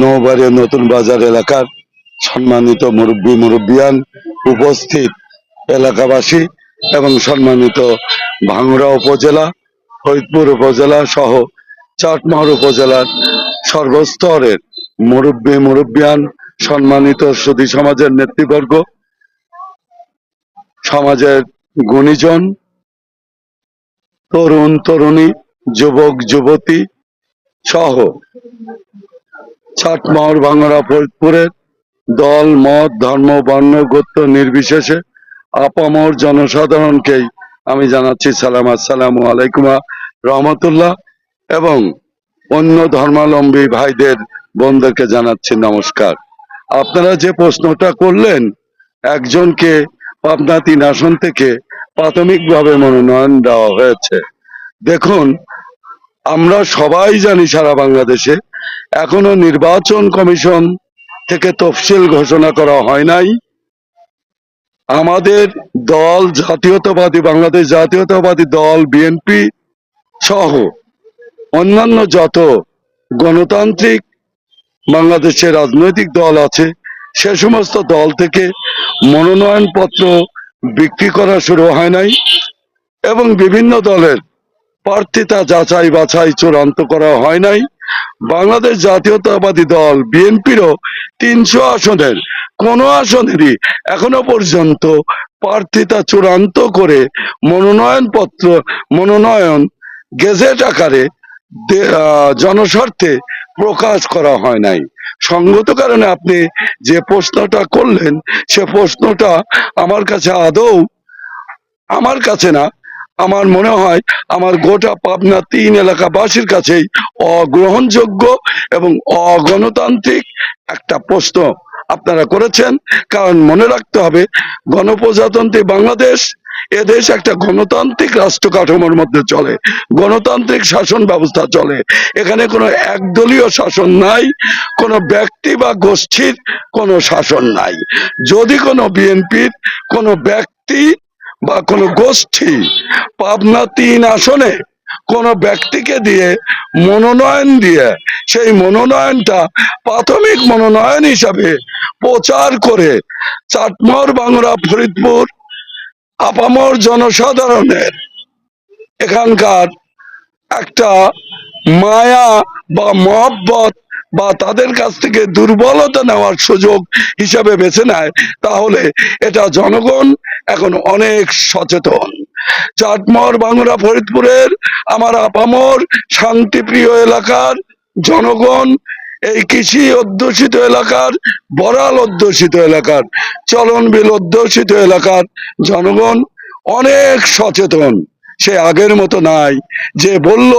নৌবাড়ি নতুন বাজার এলাকার সম্মানিত মুরব্বী, মুরব্বিয়ান উপস্থিত এলাকাবাসী এবং সম্মানিত ভাঙ্গুড়া উপজেলা, ফরিদপুর উপজেলা সহ চাটমোহর উপজেলার সর্বস্তরের মুরব্বী, মুরব্বিয়ান, সম্মানিত সুদী সমাজের নেতৃবর্গ, সমাজের গুণীজন, তরুণ, তরুণী, যুবক, যুবতী সহ ছাটমহর ভাঙ্গরা ফরিদপুরের দল, মত, ধর্ম, বর্ণ, গোত্র নির্বিশেষে আপামর জনসাধারণকেই আমি জানাচ্ছি সালাম, আসসালাম আলাইকুম রহমতুল্লাহ এবং অন্য ধর্মাবলম্বী ভাইদের বোনদেরকে জানাচ্ছি নমস্কার। আপনারা যে প্রশ্নটা করলেন, একজনকে পাবনা তিন আসন থেকে প্রাথমিকভাবে মনোনয়ন দেওয়া হয়েছে। দেখুন, আমরা সবাই জানি সারা বাংলাদেশে এখনও নির্বাচন কমিশন থেকে তফসিল ঘোষণা করা হয় নাই। আমাদের দল, জাতীয়তাবাদী বাংলাদেশ জাতীয়তাবাদী দল, বিএনপি সহ অন্যান্য যত গণতান্ত্রিক বাংলাদেশের রাজনৈতিক দল আছে, সে সমস্ত দল থেকে মনোনয়ন পত্র বিক্রি করা শুরু হয় নাই এবং বিভিন্ন দলের প্রার্থিতা যাচাই বাছাই চূড়ান্ত করা হয় নাই। বাংলাদেশ জাতীয়তাবাদী দল বিএনপিরও তিনশো আসনের, কোন আসনেরই এখনও পর্যন্ত প্রার্থিতা চূড়ান্ত করে মনোনয়ন পত্র মনোনয়ন গেজেট আকারে জনস্বার্থে প্রকাশ করা হয় নাই। সঙ্গত কারণে আপনি যে প্রশ্নটা করলেন, সে প্রশ্নটা আমার কাছে আদৌ আমার কাছে না আমার মনে হয় আমার গোটা পাবনা তিন এলাকাবাসীর কাছেই অগ্রহণযোগ্য এবং অগণতান্ত্রিক একটা প্রশ্ন আপনারা করেছেন। কারণ মনে রাখতে হবে, গণপ্রজাতন্ত্রী বাংলাদেশ এদেশ একটা গণতান্ত্রিক রাষ্ট্র কাঠামোর মধ্যে চলে, গণতান্ত্রিক শাসন ব্যবস্থা চলে। এখানে কোনো একদলীয় শাসন নাই, কোনো ব্যক্তি বা গোষ্ঠীর কোনো শাসন নাই। যদি কোনো বিএনপির কোনো ব্যক্তি বা কোনো গোষ্ঠী পাবনা তিন আসনে কোন ব্যক্তিকে দিয়ে মনোনয়ন দিয়ে সেই মনোনয়নটা প্রাথমিক মনোনয়ন হিসাবে প্রচার করে চাটমোহর বাংলা ফরিদপুর আপামর জনসাধারণের এখানকার একটা মায়া বা মহব্বত বা তাদের কাছ থেকে দুর্বলতা নেওয়ার সুযোগ হিসাবে বেছে নেয়, তাহলে এটা জনগণ এখন অনেক সচেতন। চাটমোহর বাংলা ফরিদপুরের আমার আপামর শান্তিপ্রিয় এলাকার জনগণ, এই কৃষি অধ্যুষিত এলাকার বড়াল অধ্যুষিত এলাকার চলনবিল অধ্যুষিত এলাকার জনগণ অনেক সচেতন। সে আগের মতো নাই। যে বলল,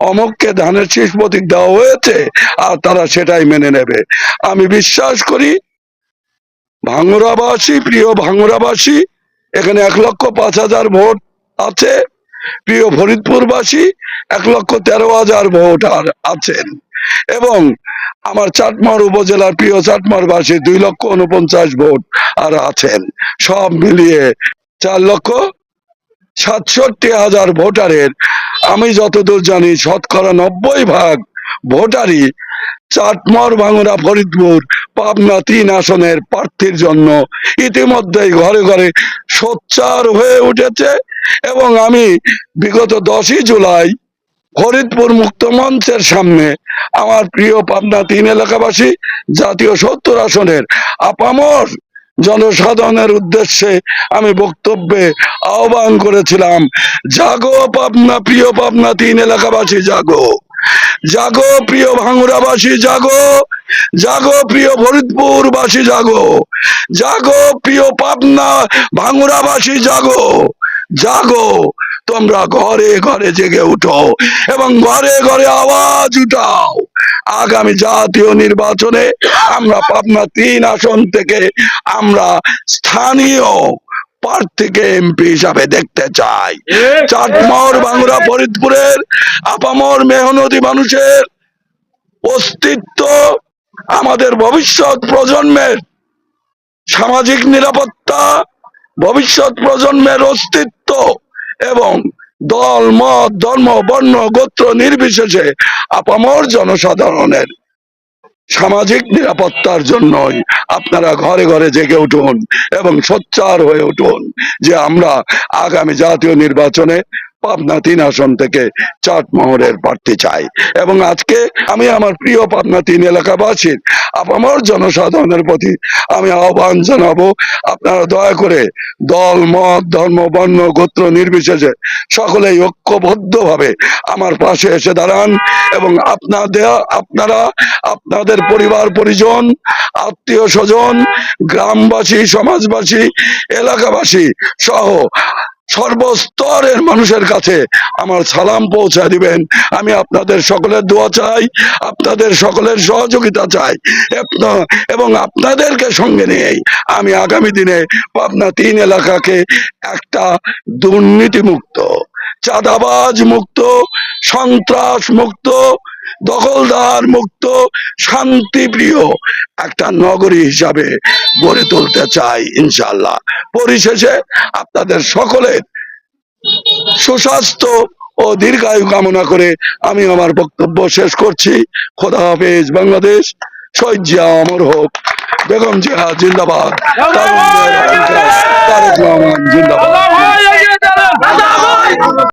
অমককে ধানের শীষ প্রতীক দেওয়া হয়েছে, আর তারা সেটাই মেনে নেবে। আমি বিশ্বাস করি ভাঙরাবাসী প্রিয় ভাঙ্গুরাবাসী এখানে এক লক্ষ পাঁচ হাজার ভোট আছে। প্রিয় ফরিদপুরবাসী, এক লক্ষ তেরো হাজার ভোটার আছেন। এবং আমার চাটমার উপজেলার প্রিয় চাটমারবাসী, দুই লক্ষ উনপঞ্চাশ ভোট আর আছেন। সব মিলিয়ে চার লক্ষ সাতষট্টি হাজার ভোটারের, আমি যতদূর জানি, শতকরা নব্বই ভাগ ভোটারই চাটমর ভাঙরা ফরিদপুর, পাবনা তিন আসনের প্রার্থীর জন্য ইতিমধ্যেই ঘরে ঘরে সোচ্চার হয়ে উঠেছে এবং আমি বিগত দশই জুলাই ফরিদপুর মুক্ত মঞ্চের সামনে আমার প্রিয় পাবনা তিন এলাকাবাসী, জাতীয় সত্তর আসনের আপামর জনসাধারণের উদ্দেশ্যে আমি বক্তব্যে আহ্বান করেছিলাম, জাগো পাবনা, প্রিয় পাবনা তিন এলাকাবাসী, জাগো। জাগো প্রিয় ভাঙ্গুরাবাসী জাগো। জাগো প্রিয় ফরিদপুরবাসী, জাগো। জাগো প্রিয় পাবনা ভাঙ্গুরাবাসী জাগো। জাগো, তোমরা ঘরে ঘরে জেগে উঠো এবং ঘরে ঘরে আওয়াজ উঠাও। আগামী জাতীয় নির্বাচনে আমরা পাবনা তিন আসন থেকে আমরা স্থানীয় প্রার্থীকে এমপি হিসাবে দেখতে চাই। চাটমোহর বাংলা ফরিদপুরের আপামর মেহনতি মানুষের অস্তিত্ব আমাদের ভবিষ্যৎ প্রজন্মের সামাজিক নিরাপত্তা ভবিষ্যৎ প্রজন্মের অস্তিত্ব এবং দল মত ধর্ম বর্ণ গোত্র নির্বিশেষে আপামর জনসাধারণের সামাজিক নিরাপত্তার জন্যই আপনারা ঘরে ঘরে জেগে উঠুন এবং সোচ্চার হয়ে উঠুন যে আমরা আগামী জাতীয় নির্বাচনে পাবনা তিন আসন থেকে চাটমোহরের প্রার্থী চাই। এবং আজকে আমি আমার প্রিয় পাবনা তিন এলাকাবাসীর, আমার জনসাধারণের প্রতি আমি আহ্বান জানাব, আপনারা দয়া করে দল, মত, ধর্ম, বর্ণ, গোত্র নির্বিশেষে সকলেই ঐক্যবদ্ধভাবে আমার পাশে এসে দাঁড়ান এবং আপনাদের আপনারা, আপনাদের পরিবার, পরিজন, আত্মীয় স্বজন, গ্রামবাসী, সমাজবাসী, এলাকাবাসী সহ সর্বস্তরের মানুষের কাছে আমার সালাম পৌঁছে দিবেন। আমি আপনাদের সকলের দোয়া চাই, আপনাদের সকলের সহযোগিতা চাই এবং আপনাদেরকে সঙ্গে নিয়েই আমি আগামী দিনে পাবনা তিন এলাকাকে একটা দুর্নীতি মুক্ত চাঁদাবাজ মুক্ত, সন্ত্রাস মুক্ত দখলদার মুক্ত, শান্তিপ্রিয় একটা নগরী হিসাবে গড়ে তুলতে চাই ইনশাল্লাহ পরিশেষে আপনাদের সকলের সুস্বাস্থ্য ও দীর্ঘায়ু কামনা করে আমি আমার বক্তব্য শেষ করছি। খোদা হাফেজ, বাংলাদেশ। জিয়া অমর হোক। বেগম জিয়া জিন্দাবাদ। তারেক রহমান জিন্দাবাদ।